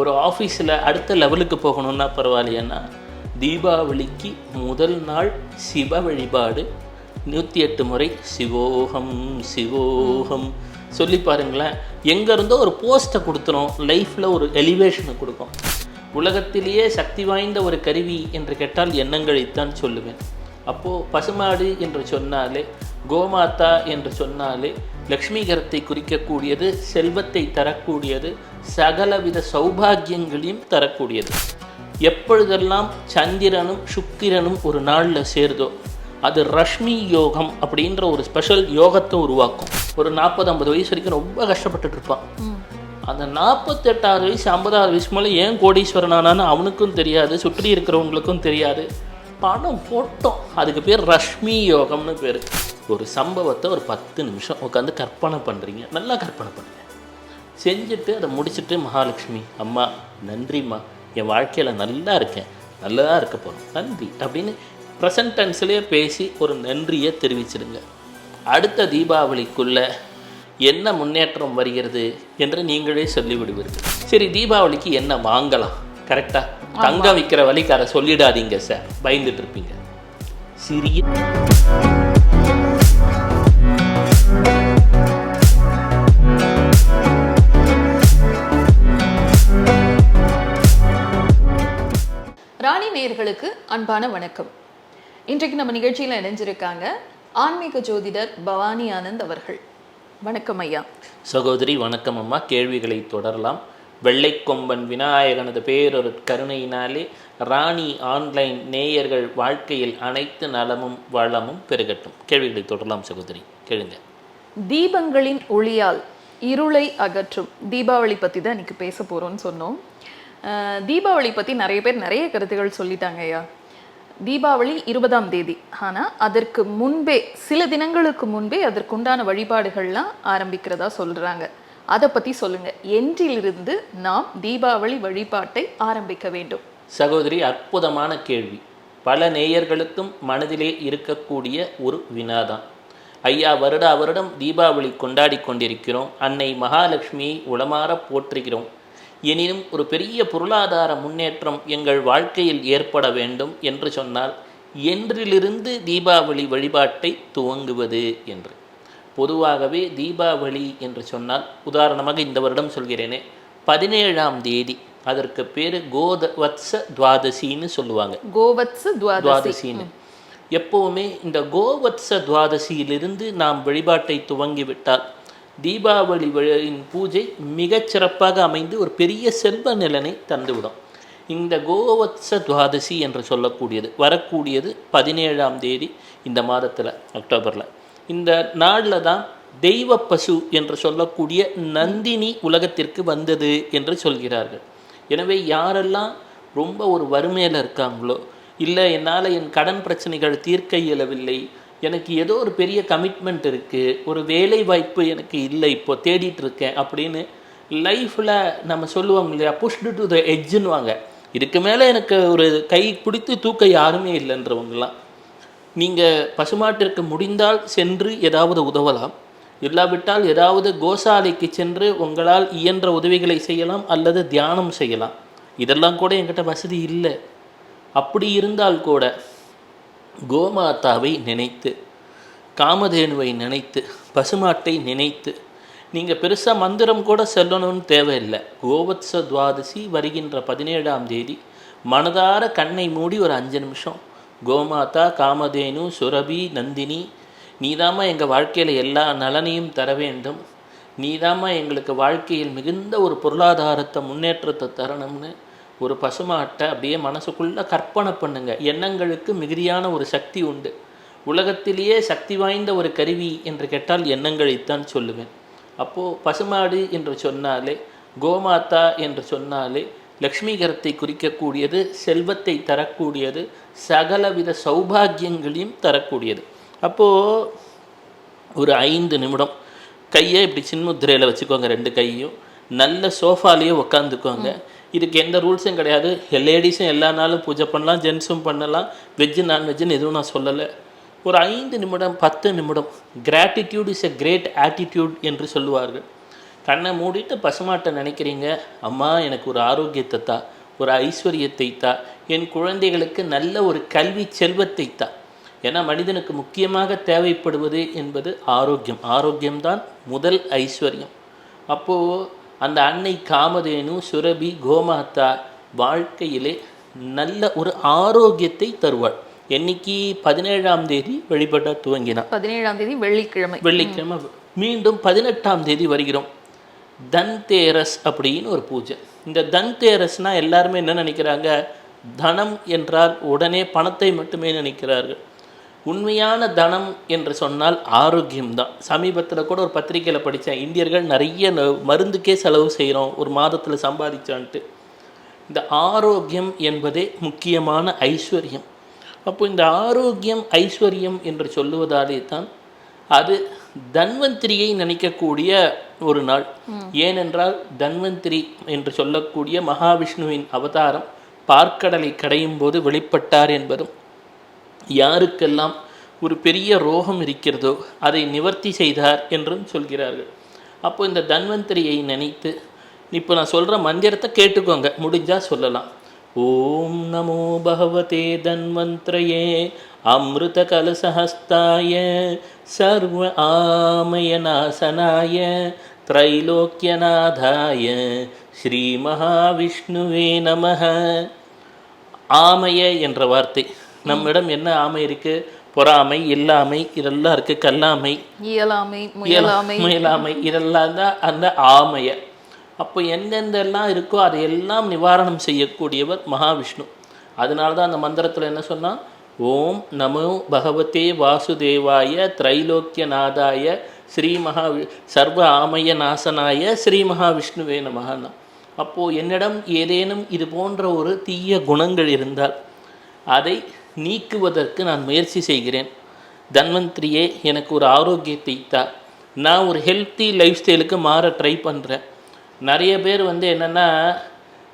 ஒரு ஆஃபீஸில் அடுத்த லெவலுக்கு போகணுன்னா பரவாயில்லையன்னா தீபாவளிக்கு முதல் நாள் சிவ வழிபாடு நூற்றி எட்டு முறை சிவோகம் சிவோகம். சொல்லி பாருங்களேன் எங்கேருந்தோ ஒரு போஸ்ட்டை கொடுத்துரும் லைஃப்பில் ஒரு எலிவேஷனை கொடுக்கும். உலகத்திலேயே சக்தி வாய்ந்த ஒரு கருவி என்று கேட்டால் எண்ணங்களைத்தான் சொல்லுவேன். அப்போது பசுமாடு என்று சொன்னாலே கோமாதா என்று சொன்னாலே லக்ஷ்மிகரத்தை குறிக்கக்கூடியது செல்வத்தை தரக்கூடியது சகலவித சௌபாகியங்களையும் தரக்கூடியது. எப்பொழுதெல்லாம் சந்திரனும் சுக்கிரனும் ஒரு நாளில் சேருதோ அது ரஷ்மி யோகம் அப்படின்ற ஒரு ஸ்பெஷல் யோகத்தை உருவாக்கும். ஒரு நாற்பது ஐம்பது வயசு வரைக்கும் ரொம்ப கஷ்டப்பட்டுட்டு இருப்பான். அந்த நாற்பத்தெட்டாறு வயசு ஐம்பதாறு வயசு மேலே ஏன் கோடீஸ்வரனானான்னு அவனுக்கும் தெரியாது சுற்றி இருக்கிறவங்களுக்கும் தெரியாது. பணம் போட்டோம். அதுக்கு பேர் ரஷ்மி யோகம்னு பேர். ஒரு சம்பவத்தை ஒரு பத்து நிமிஷம் உட்காந்து கற்பனை பண்ணுறீங்க நல்லா கற்பனை பண்ணுங்க. செஞ்சுட்டு அதை முடிச்சுட்டு மகாலட்சுமி அம்மா நன்றிம்மா. என் வாழ்க்கையில் நல்லா இருக்கேன். நல்லா இருக்க போகிறோம் நன்றி. அப்படின்னு ப்ரெசன்ட் டென்ஸ்லேயே பேசி ஒரு நன்றியை தெரிவிச்சிடுங்க. அடுத்த தீபாவளிக்குள்ளே என்ன முன்னேற்றம் வருகிறது என்று நீங்களே சொல்லிவிடுவீர்கள். சரி தீபாவளிக்கு என்ன வாங்கலாம்? கரெக்டா? தங்கம் விற்கிற வழிக்கு அதை சொல்லிடாதீங்க சார் பயந்துட்டு இருப்பீங்க சிறிய ராணி நேயர்களுக்கு அன்பான வணக்கம். இன்றைக்கு நம்ம நிகழ்ச்சியில் இணைஞ்சிருக்காங்க ஆன்மீக ஜோதிடர் பவானி ஆனந்த் அவர்கள். வணக்கம் ஐயா. சகோதரி வணக்கம் அம்மா. கேள்விகளை தொடரலாம். வெள்ளைக்கொம்பன் விநாயகனது பேரொரு கருணையினாலே ராணி ஆன்லைன் நேயர்கள் வாழ்க்கையில் அனைத்து நலமும் வளமும் பெருகட்டும். கேள்விகளை தொடரலாம் சகோதரி. கேளுங்க. தீபங்களின் ஒளியால் இருளை அகற்றும். தீபாவளி பற்றி தான் இன்னைக்கு பேச போகிறோம்னு சொன்னோம். தீபாவளி பற்றி நிறைய பேர் நிறைய கருத்துகள் சொல்லிட்டாங்க ஐயா. தீபாவளி இருபதாம் தேதி. ஆனால் அதற்கு முன்பே சில தினங்களுக்கு முன்பே அதற்குண்டான வழிபாடுகள்லாம் ஆரம்பிக்கிறதா சொல்கிறாங்க அதை பற்றி சொல்லுங்க. என்றிலிருந்து நாம் தீபாவளி வழிபாட்டை ஆரம்பிக்க வேண்டும். சகோதரி அற்புதமான கேள்வி. பல நேயர்களுக்கும் மனதிலே இருக்கக்கூடிய ஒரு வினாதான். ஐயா வருடா வருடம் தீபாவளி கொண்டாடி கொண்டிருக்கிறோம். அன்னை மகாலட்சுமியை உளமாற போற்றுகிறோம். எனினும் ஒரு பெரிய பொருளாதார முன்னேற்றம் எங்கள் வாழ்க்கையில் ஏற்பட வேண்டும் என்று சொன்னால் என்றிலிருந்து தீபாவளி வழிபாட்டை துவங்குவது என்று. பொதுவாகவே தீபாவளி என்று சொன்னால் உதாரணமாக இந்த வருடம் சொல்கிறேனே பதினேழாம் தேதி. அதற்கு பேர் கோதவத்ச துவாதசின்னு சொல்லுவாங்க. கோவத்ஸ் துவாதசி. துவாதசின்னு. எப்போவுமே இந்த கோவத்ச துவாதசியிலிருந்து நாம் வழிபாட்டை துவங்கிவிட்டால் தீபாவளி பூஜை மிகச் சிறப்பாக அமைந்து ஒரு பெரிய செல்வ நிலனை தந்துவிடும். இந்த கோவத்ச துவாதசி என்று சொல்லக்கூடியது வரக்கூடியது பதினேழாம் தேதி இந்த மாதத்தில் அக்டோபரில். இந்த நாளில் தான் தெய்வ பசு என்று சொல்லக்கூடிய நந்தினி உலகத்திற்கு வந்தது என்று சொல்கிறார்கள். எனவே யாரெல்லாம் ரொம்ப ஒரு வறுமையில் இருக்காங்களோ இல்லை என்னால் என் கடன் பிரச்சனைகள் தீர்க்க இயலவில்லை எனக்கு ஏதோ ஒரு பெரிய கமிட்மெண்ட் இருக்குது ஒரு வேலை வாய்ப்பு எனக்கு இல்லை இப்போ தேடிட்டு இருக்கேன் அப்படின்னு லைஃப்பில் நம்ம சொல்லுவோம் இல்லையா புஷ்டு டு த எட்ஜுன்னுவாங்க இதுக்கு மேலே எனக்கு ஒரு கை பிடித்து தூக்க யாருமே இல்லைன்றவங்களாம் நீங்கள் பசுமாட்டிற்கு முடிந்தால் சென்று ஏதாவது உதவலாம். இல்லாவிட்டால் ஏதாவது கோசாலைக்கு சென்று உங்களால் இயன்ற உதவிகளை செய்யலாம் அல்லது தியானம் செய்யலாம். இதெல்லாம் கூட என்கிட்ட வசதி இல்லை. அப்படி இருந்தால் கூட கோமாதாவை நினைத்து காமதேனுவை நினைத்து பசுமாட்டை நினைத்து நீங்கள் பெருசாக மந்திரம் கூட செல்லணும்னு தேவையில்லை. கோவத்ச துவாதசி வருகின்ற பதினேழாம் தேதி மனதார கண்ணை மூடி ஒரு அஞ்சு நிமிஷம் கோமாதா காமதேனு சுரபி நந்தினி நீதாம்மா எங்கள் வாழ்க்கையில் எல்லா நலனையும் தர வேண்டும். நீதாம்மா எங்களுக்கு வாழ்க்கையில் மிகுந்த ஒரு பொருளாதாரத்தை முன்னேற்றத்தை தரணும்னு ஒரு பசுமாட்டை அப்படியே மனசுக்குள்ளே கற்பனை பண்ணுங்க. எண்ணங்களுக்கு மிகுதியான ஒரு சக்தி உண்டு. உலகத்திலேயே சக்தி வாய்ந்த ஒரு கருவி என்று கேட்டால் எண்ணங்களைத்தான் சொல்லுவேன். அப்போது பசுமாடு என்று சொன்னாலே கோமாதா என்று சொன்னாலே லக்ஷ்மிகரத்தை குறிக்கக்கூடியது செல்வத்தை தரக்கூடியது சகலவித சௌபாகியங்களையும் தரக்கூடியது. அப்போது ஒரு ஐந்து நிமிடம் கையை இப்படி சின்முத்திரையில் வச்சுக்கோங்க ரெண்டு கையும். நல்ல சோஃபாலேயே உட்காந்துக்கோங்க இதுக்கு எந்த ரூல்ஸும் கிடையாது. லேடிஸும் எல்லா நாளும் பூஜை பண்ணலாம் ஜென்ஸும் பண்ணலாம். வெஜ்ஜு நான்வெஜ்ஜுன்னு எதுவும் நான் சொல்லலை. ஒரு ஐந்து நிமிடம் பத்து நிமிடம் gratitude is a great attitude என்று சொல்லுவார்கள். கண்ணை மூடிட்டு பசுமாட்டை நினைக்கிறீங்க? அம்மா எனக்கு ஒரு ஆரோக்கியத்தை தா. ஒரு ஐஸ்வர்யத்தை தா. என் குழந்தைகளுக்கு நல்ல ஒரு கல்வி செல்வத்தை தா. ஏன்னா மனிதனுக்கு முக்கியமாக தேவைப்படுவது என்பது ஆரோக்கியம். ஆரோக்கியம்தான் முதல் ஐஸ்வர்யம். அப்போது அந்த அன்னை காமதேனு சுரபி கோமாதா வாழ்க்கையிலே நல்ல ஒரு ஆரோக்கியத்தை தருவாள். என்னைக்கு பதினேழாம் தேதி வழிபட துவங்கினார் பதினேழாம் தேதி வெள்ளிக்கிழமை. வெள்ளிக்கிழமை. மீண்டும் பதினெட்டாம் தேதி வருகிறோம். தன்தேரஸ் அப்படின்னு ஒரு பூஜை. இந்த தன்தேரஸ்னால் எல்லாருமே என்ன நினைக்கிறாங்க? தனம் என்றால் உடனே பணத்தை மட்டுமே நினைக்கிறார்கள். உண்மையான தனம் என்று சொன்னால் ஆரோக்கியம்தான். சமீபத்தில் கூட ஒரு பத்திரிக்கையில் படித்தேன். இந்தியர்கள் நிறைய ந- மருந்துக்கே செலவு செய்கிறோம். ஒரு மாதத்தில் சம்பாதிச்சான்ட்டு. இந்த ஆரோக்கியம் என்பதே முக்கியமான ஐஸ்வர்யம். அப்போ இந்த ஆரோக்கியம் ஐஸ்வர்யம் என்று சொல்லுவதாலே தான் அது தன்வந்திரியை நினைக்கக்கூடிய ஒரு நாள். ஏனென்றால் தன்வந்திரி என்று சொல்லக்கூடிய மகாவிஷ்ணுவின் அவதாரம் பார்க்கடலை கடையும் போது வெளிப்பட்டார் என்பதும் யாருக்கெல்லாம் ஒரு பெரிய ரோகம் இருக்கிறதோ அதை நிவர்த்தி செய்தார் என்றும் சொல்கிறார்கள். அப்போ இந்த தன்வந்திரியை நினைத்து இப்போ நான் சொல்கிற மந்திரத்தை கேட்டுக்கோங்க முடிஞ்சா சொல்லலாம். ஓம் நமோ பகவதே தன்வந்திரையே அமிர்த கலசஹஸ்தாய சர்வ ஆமயநாசனாய திரைலோக்கியநாதாய ஸ்ரீ மகாவிஷ்ணுவே நமः ஆமைய என்ற வார்த்தை. நம்மிடம் என்ன ஆமை இருக்கு? பொறாமை இல்லாமை இதெல்லாம் இருக்கு. கல்லாமை. இயலாமை முயலாமை. முயலாமை. இதெல்லாம் தான் அந்த ஆமைய. அப்போ எந்தெந்தெல்லாம் இருக்கோ அதையெல்லாம் நிவாரணம் செய்யக்கூடியவர் மகாவிஷ்ணு. அதனால தான் அந்த மந்திரத்தில் என்ன சொன்னா ஓம் நமோ பகவதே வாசுதேவாய திரைலோக்கியநாதாய ஸ்ரீ மகா சர்வ ஆமய நாசனாய ஸ்ரீ மகாவிஷ்ணுவே நமகனா அப்போது என்னிடம் ஏதேனும் இது போன்ற ஒரு தீய குணங்கள் இருந்தால் அதை நீக்குவதற்கு நான் முயற்சி செய்கிறேன். தன்வந்திரியே எனக்கு ஒரு ஆரோக்கியத்தை தா நான் ஒரு ஹெல்த்தி லைஃப் ஸ்டைலுக்கு மாற ட்ரை பண்ணுறேன் நிறைய பேர் வந்து என்னென்னா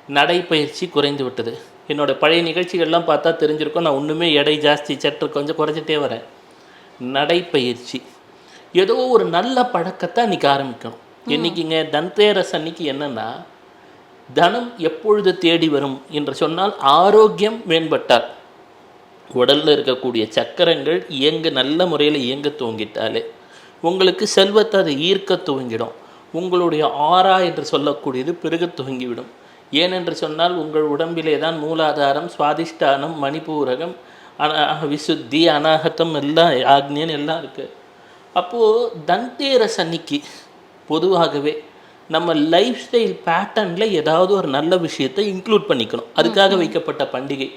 நடைப்பயிற்சி குறைந்து விட்டது. என்னோட பழைய நிகழ்ச்சிகள்லாம் பார்த்தா தெரிஞ்சிருக்கும். நான் ஒன்றுமே எடை ஜாஸ்தி சற்று கொஞ்சம் குறைஞ்சிட்டே வரேன். நடைப்பயிற்சி. ஏதோ ஒரு நல்ல பழக்கத்தை அன்றைக்கி ஆரம்பிக்கணும். என்னைக்குங்க? தன்தேரஸ் அன்னைக்கு என்னென்னா தனம் எப்பொழுது தேடி வரும் என்று சொன்னால் ஆரோக்கியம் மேம்பட்டால். உடலில் இருக்கக்கூடிய சக்கரங்கள் இயங்க நல்ல முறையில் இயங்க துவங்கிட்டாலே உங்களுக்கு செல்வத்தை அது ஈர்க்க துவங்கிடும். உங்களுடைய ஆறா என்று சொல்லக்கூடியது பெருக துவங்கிவிடும். ஏனென்று சொன்னால் உங்கள் உடம்பிலே தான் மூலாதாரம் சுவாதிஷ்டானம் மணிப்பூரகம் அனா விசுத்தி அநாகத்தம் எல்லாம் ஆக்னியன் எல்லாம் இருக்குது அப்போது தன்தேரஸ் அன்னைக்கு பொதுவாகவே நம்ம லைஃப் ஸ்டைல் பேட்டர்னில் ஏதாவது ஒரு நல்ல விஷயத்தை இன்க்ளூட் பண்ணிக்கணும். அதுக்காக வைக்கப்பட்ட பண்டிகை.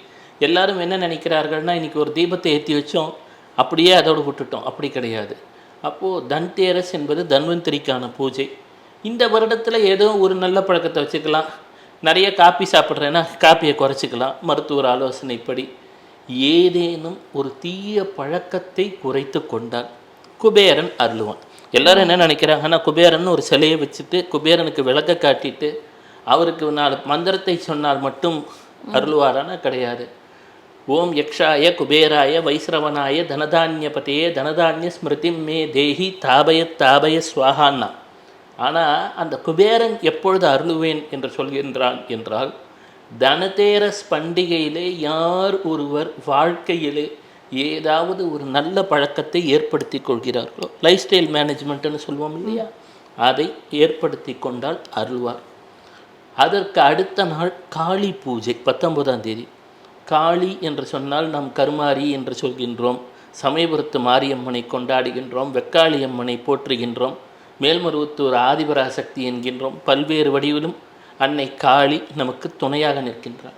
எல்லாரும் என்ன நினைக்கிறார்கள்னா இன்னைக்கு ஒரு தீபத்தை ஏற்றி வச்சோம் அப்படியே அதோடு விட்டுட்டோம். அப்படி கிடையாது. அப்போது தன்தேரஸ் என்பது தன்வந்திரிக்கான பூஜை. இந்த வருடத்தில் ஏதோ ஒரு நல்ல பழக்கத்தை வச்சுக்கலாம். நிறைய காப்பி சாப்பிட்றேன்னா காப்பியை குறைச்சிக்கலாம். மருத்துவர் ஆலோசனைப்படி ஏதேனும் ஒரு தீய பழக்கத்தை குறைத்து கொண்டால் குபேரன் அருளுவான். எல்லாரும் என்ன நினைக்கிறாங்கன்னா குபேரன் ஒரு சிலையை வச்சுட்டு குபேரனுக்கு விளக்க காட்டிட்டு அவருக்கு நாலு மந்திரத்தை சொன்னால் மட்டும் அருள்வாரானா? கிடையாது. ஓம் யக்ஷாய குபேராய வைஸ்ரவனாய தனதான்யபதே தனதான்ய ஸ்மிருதி மே தேஹி தாபய தாபய சுவாகான்னா ஆனால் அந்த குபேரன் எப்பொழுது அருளுவேன் என்று சொல்கின்றான் என்றால் தனதேரஸ் பண்டிகையிலே யார் ஒருவர் வாழ்க்கையிலே ஏதாவது ஒரு நல்ல பழக்கத்தை ஏற்படுத்தி கொள்கிறார்களோ லைஃப் ஸ்டைல் மேனேஜ்மெண்ட்னு சொல்லுவோம் இல்லையா? அதை ஏற்படுத்தி கொண்டால் அருள்வார். அதற்கு அடுத்த நாள் காளி பூஜை பத்தொன்பதாம் தேதி. காளி என்று சொன்னால் நாம் கருமாரி என்று சொல்கின்றோம். சமயபுரத்து மாரியம்மனை கொண்டாடுகின்றோம் வெக்காளியம்மனை போற்றுகின்றோம். மேல்மருவத்தூர் ஆதிபராசக்தி என்கின்றோம். பல்வேறு வடிவிலும் அன்னை காளி நமக்கு துணையாக நிற்கின்றார்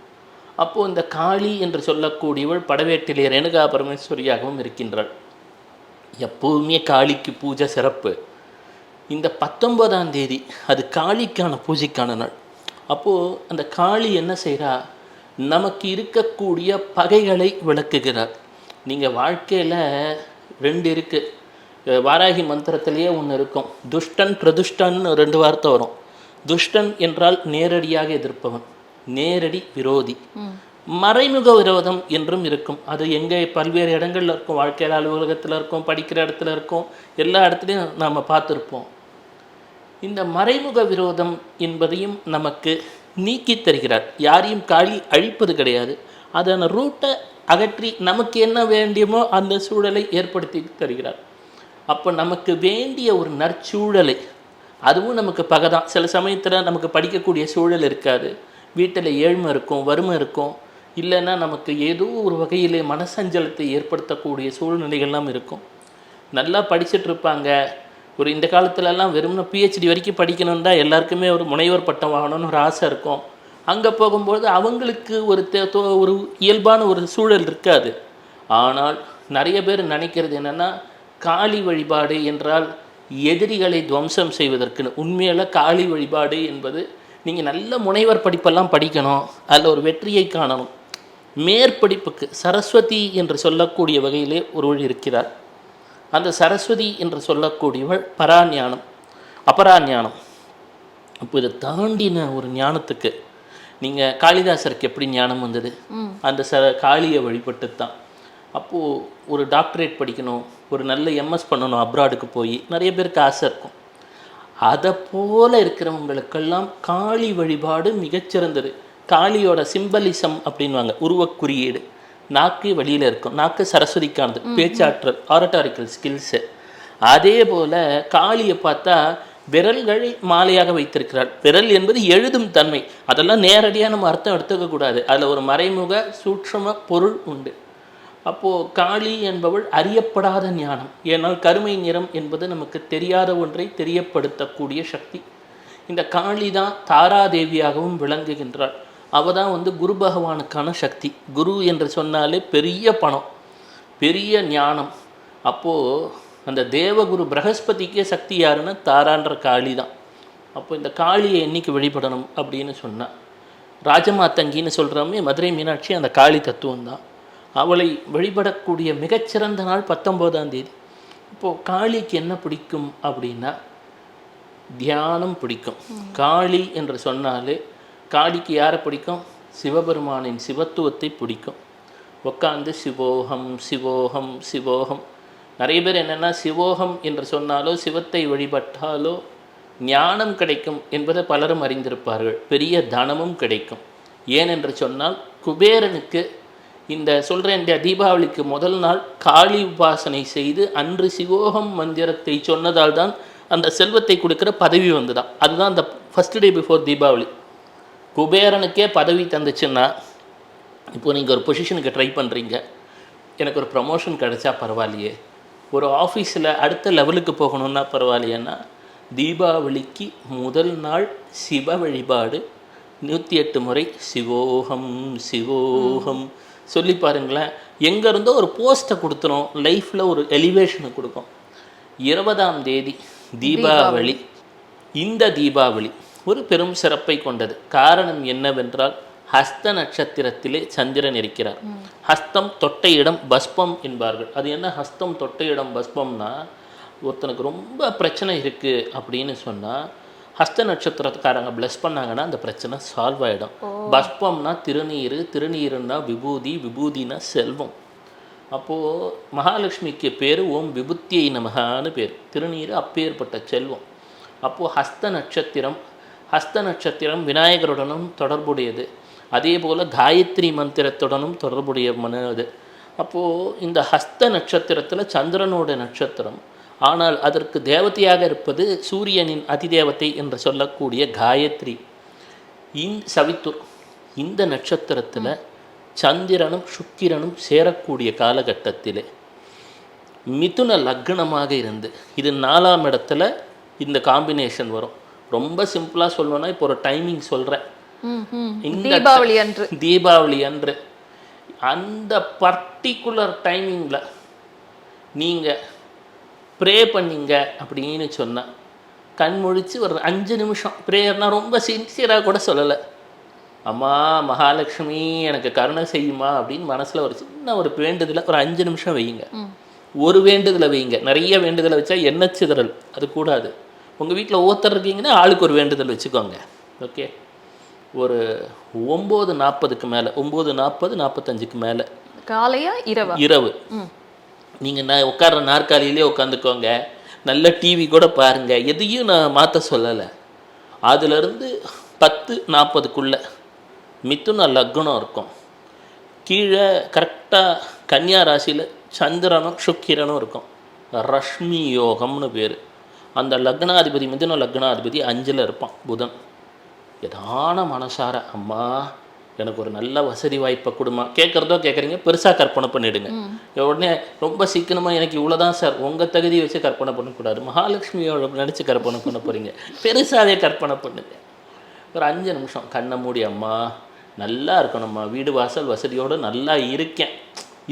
அப்போது இந்த காளி என்று சொல்லக்கூடியவள் படவேட்டிலே ரேணுகா பரமேஸ்வரியாகவும் இருக்கின்றாள். எப்போவுமே காளிக்கு பூஜை சிறப்பு. இந்த பத்தொன்பதாம் தேதி அது காளிக்கான பூஜைக்கான நாள். அப்போது அந்த காளி என்ன செய்கிறா நமக்கு இருக்கக்கூடிய பகைகளை விளக்குகிறார் நீங்கள் வாழ்க்கையில் ரெண்டு இருக்குது வாராகி மந்திரத்திலேயே ஒன்று இருக்கும். துஷ்டன் பிரதுஷ்டன் ரெண்டு வார்த்தை வரும். துஷ்டன் என்றால் நேரடியாக எதிர்ப்பவன். நேரடி விரோதி. மறைமுக விரோதம் என்றும் இருக்கும். அது எங்கே பல்வேறு இடங்கள்ல இருக்கும். வாழ்க்கையில் அலுவலகத்தில் இருக்கும் படிக்கிற இடத்துல இருக்கும். எல்லா இடத்துலையும் நாம் பார்த்துருப்போம். இந்த மறைமுக விரோதம் என்பதையும் நமக்கு நீக்கி தருகிறார். யாரையும் காளி அழிப்பது கிடையாது. அதன் ரூட்டை அகற்றி நமக்கு என்ன வேண்டியமோ அந்த சூழலை ஏற்படுத்தி தருகிறார். அப்போ நமக்கு வேண்டிய ஒரு நற்சூழலை அதுவும் நமக்கு பகை தான் சில சமயத்தில் நமக்கு படிக்கக்கூடிய சூழல் இருக்காது. வீட்டில் ஏழ்மை இருக்கும் வறுமை இருக்கும். இல்லைன்னா நமக்கு ஏதோ ஒரு வகையிலே மனசஞ்சலத்தை ஏற்படுத்தக்கூடிய சூழ்நிலைகள்லாம் இருக்கும். நல்லா படிச்சுட்டு இருப்பாங்க ஒரு இந்த காலத்துலலாம் வெறும்னா பிஹெச்டி வரைக்கும் படிக்கணும்னு தான் எல்லாருக்குமே ஒரு முனைவர் பட்டம் வாங்கணும்னு ஒரு ஆசை இருக்கும். அங்கே போகும்போது அவங்களுக்கு ஒரு தோ- ஒரு இயல்பான ஒரு சூழல் இருக்காது. ஆனால் நிறைய பேர் நினைக்கிறது என்னென்னா காளி வழிபாடு என்றால் எதிரிகளை துவம்சம் செய்வதற்குன்னு. உண்மையில காளி வழிபாடு என்பது நீங்கள் நல்ல முனைவர் படிப்பெல்லாம் படிக்கணும். அதில் ஒரு வெற்றியை காணணும். மேற்படிப்புக்கு சரஸ்வதி என்று சொல்லக்கூடிய வகையிலே ஒருவள் இருக்கிறார் அந்த சரஸ்வதி என்று சொல்லக்கூடியவள் பராஞானம். அபராஞானம். அப்போ இதை தாண்டின ஒரு ஞானத்துக்கு நீங்கள் காளிதாசருக்கு எப்படி ஞானம் வந்தது? அந்த ச காளியை வழிபட்டு தான் அப்போது ஒரு டாக்டரேட் படிக்கணும் ஒரு நல்ல எம்எஸ் பண்ணணும் அப்ராடுக்கு போய் நிறைய பேருக்கு ஆசை இருக்கும். அதை போல இருக்கிறவங்களுக்கெல்லாம் காளி வழிபாடு மிகச்சிறந்தது. காளியோட சிம்பலிசம் அப்படின்வாங்க உருவக்குறியீடு நாக்கு வெளியில் இருக்கும் நாக்கு சரஸ்வதிக்கானது பேச்சாற்றல் ஆரட்டாரிக்கல் ஸ்கில்ஸு அதே போல் காளியை பார்த்தா விரல்களை மாலையாக வைத்திருக்கிறாள். விரல் என்பது எழுதும் தன்மை. அதெல்லாம் நேரடியாக நம்ம அர்த்தம் எடுத்துக்க கூடாது அதில் ஒரு மறைமுக சூட்சம பொருள் உண்டு. அப்போது காளி என்பவள் அறியப்படாத ஞானம். ஏனால் கருமை நிறம் என்பது நமக்கு தெரியாத ஒன்றை தெரியப்படுத்தக்கூடிய சக்தி. இந்த காளி தான் தாராதேவியாகவும் விளங்குகின்றாள். அவ தான் வந்து குரு பகவானுக்கான சக்தி. குரு என்று சொன்னாலே பெரிய பணம் பெரிய ஞானம். அப்போது அந்த தேவகுரு பிரகஸ்பதிக்கே சக்தி யாருன்னா தாரான்ற காளி தான். அப்போ இந்த காளியை என்னைக்கு வழிபடணும் அப்படின்னு சொன்னான் ராஜமாத்தங்கின்னு சொல்கிறோமே மதுரை மீனாட்சி அந்த காளி தத்துவம் தான் அவளை வழிபடக்கூடிய மிகச்சிறந்த நாள் பத்தொம்போதாம் தேதி. இப்போது காளிக்கு என்ன பிடிக்கும் அப்படின்னா தியானம் பிடிக்கும். காளி என்று சொன்னாலே காளிக்கு யாரை பிடிக்கும்? சிவபெருமானின் சிவத்துவத்தை பிடிக்கும். உட்காந்து சிவோகம் சிவோகம் சிவோகம். நிறைய பேர் என்னென்னா சிவோகம் என்று சொன்னாலோ சிவத்தை வழிபட்டாலோ ஞானம் கிடைக்கும் என்பதை பலரும் அறிந்திருப்பார்கள். பெரிய தனமும் கிடைக்கும். ஏனென்று சொன்னால் குபேரனுக்கு இந்த சொல்கிறேன் இந்த தீபாவளிக்கு முதல் நாள் காளி உபாசனை செய்து அன்று சிவோகம் மந்திரத்தை சொன்னதால் தான் அந்த செல்வத்தை கொடுக்குற பதவி வந்துதான் அதுதான் அந்த ஃபஸ்ட் டே பிஃபோர் தீபாவளி. குபேரனுக்கே பதவி தந்துச்சுன்னா இப்போ நீங்கள் ஒரு பொசிஷனுக்கு ட்ரை பண்ணுறீங்க எனக்கு ஒரு ப்ரமோஷன் கிடைச்சா பரவாயில்லையே. ஒரு ஆஃபீஸில் அடுத்த லெவலுக்கு போகணுன்னா பரவாயில்லையேன்னா தீபாவளிக்கு முதல் நாள் சிவ வழிபாடு நூற்றி எட்டு முறை சிவோகம் சிவோகம் சொல்லி பாருங்களேன். எங்கே இருந்தோ ஒரு போஸ்ட்டை கொடுத்துரும் லைஃப்பில் ஒரு எலிவேஷனை கொடுக்கும். இருபதாம் தேதி தீபாவளி. இந்த தீபாவளி ஒரு பெரும் சிறப்பை கொண்டது. காரணம் என்னவென்றால் ஹஸ்த நட்சத்திரத்திலே சந்திரன் இருக்கிறார். ஹஸ்தம் தொட்ட இடம் பஸ்பம் என்பார்கள். அது என்ன ஹஸ்தம் தொட்ட இடம் பஸ்பம்னா ஒருத்தனுக்கு ரொம்ப பிரச்சனை இருக்குது அப்படின்னு சொன்னால் ஹஸ்த நட்சத்திரத்துக்காரங்க ப்ளஸ் பண்ணாங்கன்னா அந்த பிரச்சனை சால்வ் ஆகிடும் பஸ்பம்னா திருநீர் திருநீருன்னா விபூதி விபூதினா செல்வம். அப்போது மகாலட்சுமிக்கு பேர் ஓம் விபுத்தியை நமகான்னு பேர். திருநீர் அப்பேற்பட்ட செல்வம். அப்போது ஹஸ்த நட்சத்திரம் ஹஸ்த நட்சத்திரம் விநாயகருடனும் தொடர்புடையது. அதே போல் காயத்ரி மந்திரத்துடனும் தொடர்புடைய மனது அப்போது இந்த ஹஸ்த நட்சத்திரத்தில் சந்திரனோட நட்சத்திரம் ஆனால் அதற்கு தேவதையாக இருப்பது சூரியனின் அதிதேவதை என்று சொல்லக்கூடிய காயத்ரி. இந் சவித்துர் இந்த நட்சத்திரத்தில் சந்திரனும் சுக்கிரனும் சேரக்கூடிய காலகட்டத்திலே மிதுன லக்னமாக இருந்து இது நாலாம் இடத்துல இந்த காம்பினேஷன் வரும். ரொம்ப சிம்பிளாக சொல்லணும்னா இப்போ ஒரு டைமிங் சொல்கிறேன் தீபாவளி அன்று. தீபாவளி அன்று. அந்த பர்டிகுலர் டைமிங்கில் நீங்கள் ப்ரே பண்ணீங்க அப்படின்னு சொன்னால் கண் முழிச்சு ஒரு அஞ்சு நிமிஷம். ப்ரேயர்னால் ரொம்ப சின்சியராக கூட சொல்லலை. அம்மா மகாலட்சுமி எனக்கு கருணை செய்யுமா? அப்படின்னு மனசில் ஒரு சின்ன ஒரு வேண்டுதலை ஒரு அஞ்சு நிமிஷம் வையுங்க ஒரு வேண்டுதலை வைங்க. நிறைய வேண்டுதலை வச்சா எண்ணெய் சிதறல்? அது கூடாது. உங்கள் வீட்டில் ஒருத்தர் இருக்கீங்கன்னா ஆளுக்கு ஒரு வேண்டுதல் வச்சுக்கோங்க. ஓகே ஒரு ஒம்பது நாற்பதுக்கு மேலே ஒம்பது நாற்பது நாற்பத்தஞ்சுக்கு மேலே. காலையா இரவா? இரவு. நீங்கள் நான் உட்கார்ற நாற்காலியிலே உட்காந்துக்கோங்க. நல்ல டிவி கூட பாருங்கள் எதையும் நான் மாற்ற சொல்லலை. அதுலேருந்து பத்து நாற்பதுக்குள்ள மித்துன லக்னம் இருக்கும். கீழே கரெக்டாக கன்னியா ராசியில் சந்திரனும் சுக்கிரனும் இருக்கும். ரஷ்மி யோகம்னு பேர். அந்த லக்னாதிபதி மிதுன லக்னாதிபதி அஞ்சில் இருப்பான் புதன். எதான மனசார அம்மா எனக்கு ஒரு நல்ல வசதி வாய்ப்பை கொடுமா. கேட்குறதோ கேட்குறீங்க பெருசாக கற்பனை பண்ணிடுங்க. உடனே ரொம்ப சீக்கிரமாக எனக்கு இவ்வளோதான் சார். உங்கள் தகுதியை வச்சு கற்பனை பண்ணக்கூடாது மகாலட்சுமியோட நினச்சி கற்பனை பண்ண போகிறீங்க பெருசாகவே கற்பனை பண்ணுங்க. ஒரு அஞ்சு நிமிஷம். கண்ணை மூடி அம்மா நல்லா இருக்கணும்மா. வீடு வாசல் வசதியோடு நல்லா இருக்கேன்.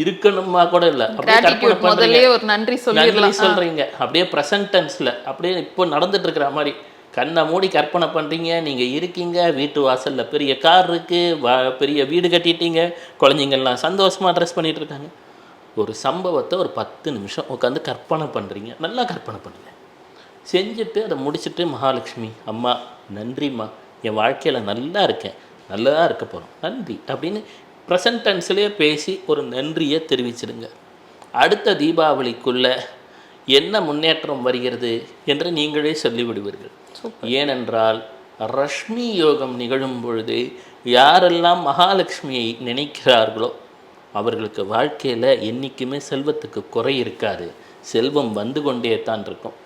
இருக்கணுமா கூட இல்லை. அப்படியே கற்பனை ஒரு நன்றி சொல்றீங்க. அப்படியே ப்ரெசன்ட் டென்ஸ்ல அப்படியே இப்போ நடந்துட்டு இருக்கிற மாதிரி. கண்ணை மூடி கற்பனை பண்ணுறீங்க நீங்கள் இருக்கீங்க வீட்டு வாசலில் பெரிய கார் இருக்குது வா பெரிய வீடு கட்டிட்டீங்க குழந்தைங்கள்லாம் சந்தோஷமாக ட்ரெஸ் பண்ணிகிட்ருக்காங்க இருக்காங்க. ஒரு சம்பவத்தை ஒரு பத்து நிமிஷம் உட்காந்து கற்பனை பண்ணுறீங்க நல்லா கற்பனை பண்ணுங்க. செஞ்சுட்டு அதை முடிச்சுட்டு மகாலட்சுமி அம்மா நன்றிம்மா. என் வாழ்க்கையில் நல்லா இருக்கேன். நல்லா இருக்க போகிறோம் நன்றி. அப்படின்னு ப்ரெசன்ட் டென்ஸ்லேயே பேசி ஒரு நன்றியை தெரிவிச்சிடுங்க. அடுத்த தீபாவளிக்குள்ளே என்ன முன்னேற்றம் வருகிறது என்று நீங்களே சொல்லிவிடுவீர்கள். ஏனென்றால் ரஷ்மி யோகம் நிகழும் பொழுது யாரெல்லாம் மகாலட்சுமியை நினைக்கிறார்களோ அவர்களுக்கு வாழ்க்கையில் என்றைக்குமே செல்வத்துக்கு குறை இருக்காது. செல்வம் வந்து கொண்டே தான் இருக்கும்.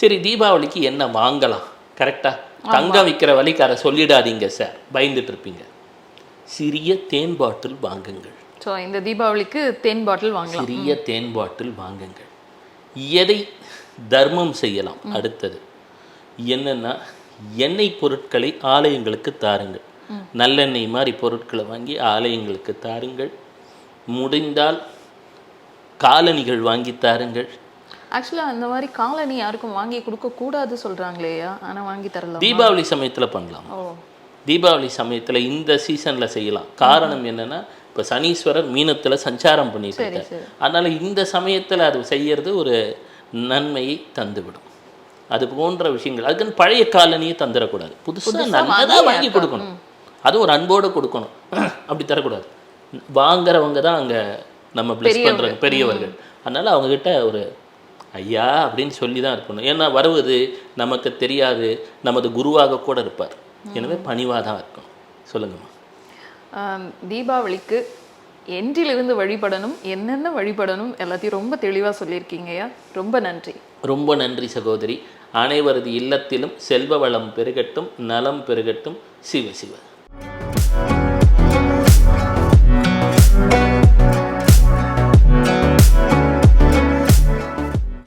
சரி தீபாவளிக்கு என்ன வாங்கலாம்? கரெக்டாக தங்கம் விற்கிற வழிக்கு அதை சொல்லிடாதீங்க சார் பயந்துட்டு இருப்பீங்க. சிறிய தேன் பாட்டில் வாங்குங்கள். ஸோ இந்த தீபாவளிக்கு தேன் பாட்டில் வாங்கலாம். சிறிய தேன் பாட்டில் வாங்குங்கள். எதை தர்மம் செய்யலாம்? அடுத்தது என்னன்னா எண்ணெய் பொருட்களை ஆலயங்களுக்கு தாருங்கள். நல்லெண்ணெய் மாதிரி பொருட்களை வாங்கி ஆலயங்களுக்கு தாருங்கள். முடிந்தால் காலணிகள் வாங்கி தாருங்கள். ஆக்சுவலாக அந்த மாதிரி காலனி யாருக்கும் வாங்கி கொடுக்க கூடாது சொல்றாங்களேயா? ஆனா வாங்கி தரலாம்? தீபாவளி சமயத்தில் பண்ணலாம். தீபாவளி சமயத்தில் இந்த சீசனில் செய்யலாம். காரணம் என்னன்னா இப்போ சனீஸ்வரர் மீனத்தில் சஞ்சாரம் பண்ணிட்டு இருக்கார். அதனால் இந்த சமயத்தில் அது செய்யறது ஒரு நன்மையை தந்துவிடும். அது போன்ற விஷயங்கள். அதுக்குன்னு பழைய காலனியை தந்துடக்கூடாது. புதுசாக நல்லதாக வாங்கி கொடுக்கணும். அது ஒரு அன்போடு கொடுக்கணும். அப்படி தரக்கூடாது. வாங்குறவங்க தான் அங்கே நம்ம பிளஸ் பண்ணுறாங்க பெரியவர்கள். அதனால் அவங்கக்கிட்ட ஒரு ஐயா அப்படின்னு சொல்லி தான் இருக்கணும். ஏன்னா வருவது நமக்கு தெரியாது. நமது குருவாக கூட இருப்பார். எனவே பணிவாக தான் இருக்கணும் சொல்லுங்கம்மா தீபாவளிக்கு என்றிலிருந்து வழிபடணும் என்னென்ன வழிபடணும் எல்லாத்தையும் ரொம்ப தெளிவா சொல்லியிருக்கீங்கய்யா ரொம்ப நன்றி. ரொம்ப நன்றி சகோதரி. அனைவரது இல்லத்திலும் செல்வ வளம் பெருகட்டும் நலம் பெருகட்டும். சிவ சிவ.